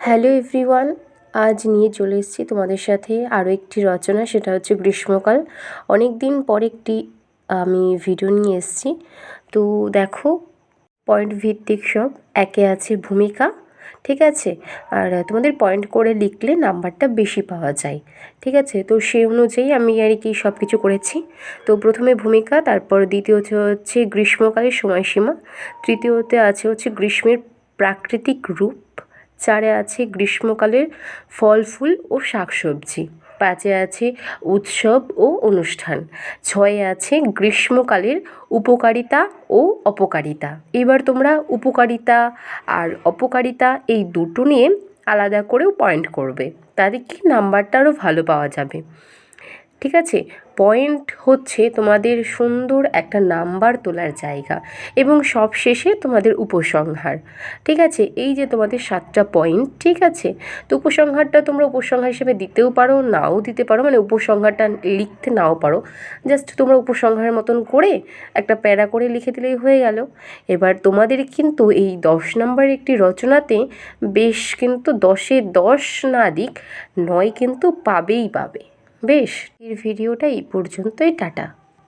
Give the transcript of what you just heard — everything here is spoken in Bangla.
হ্যালো এভরিওয়ান, আজ নিয়ে চলে এসেছি তোমাদের সাথে আরও একটি রচনা, সেটা হচ্ছে গ্রীষ্মকাল। অনেক দিন পর একটি, আমি ভিডিও নিয়ে এসেছি। তো দেখো পয়েন্ট ভিত্তিক সব, একে আছে ভূমিকা, ঠিক আছে? আর তোমাদের পয়েন্ট করে লিখলে নাম্বারটা বেশি পাওয়া যায়, ঠিক আছে? তো সেই অনুযায়ী আমি আর কি সব কিছু করেছি। তো প্রথমে ভূমিকা, তারপর দ্বিতীয়ত হচ্ছে গ্রীষ্মকালের সময়সীমা, তৃতীয়তে আছে হচ্ছে গ্রীষ্মের প্রাকৃতিক রূপ চারে আছে গ্রীষ্মকালের ফল, ফুল ও শাকসবজি। পাঁচে আছে উৎসব ও অনুষ্ঠান। ছয়ে আছে গ্রীষ্মকালের উপকারিতা ও অপকারিতা। এবার তোমরা উপকারিতা আর অপকারিতা এই দুটো নিয়ে আলাদা করেও পয়েন্ট করবে। তাদের কি নাম্বারটা আরও ভালো পাওয়া যাবে। ঠিক আছে? পয়েন্ট হচ্ছে তোমাদের সুন্দর একটা নাম্বার তোলার জায়গা এবং সব শেষে তোমাদের উপসংহার। ঠিক আছে? এই যে তোমাদের সাতটা পয়েন্ট ঠিক আছে? তো উপসংহারটা তোমরা উপসংহার হিসেবে দিতেও পারো, নাও দিতে পারো মানে উপসংহারটা লিখতে নাও পারো। জাস্ট তোমরা উপসংহারের মতন করে একটা প্যারা করে লিখে দিলেই হয়ে গেল। এবার তোমাদের কিন্তু এই দশ নম্বরের একটি রচনাতে বেশ কিন্তু দশে দশ না দিক, নয় কিন্তু পাবেই পাবে। বেশ এর ভিডিওটা এই পর্যন্তই টাটা।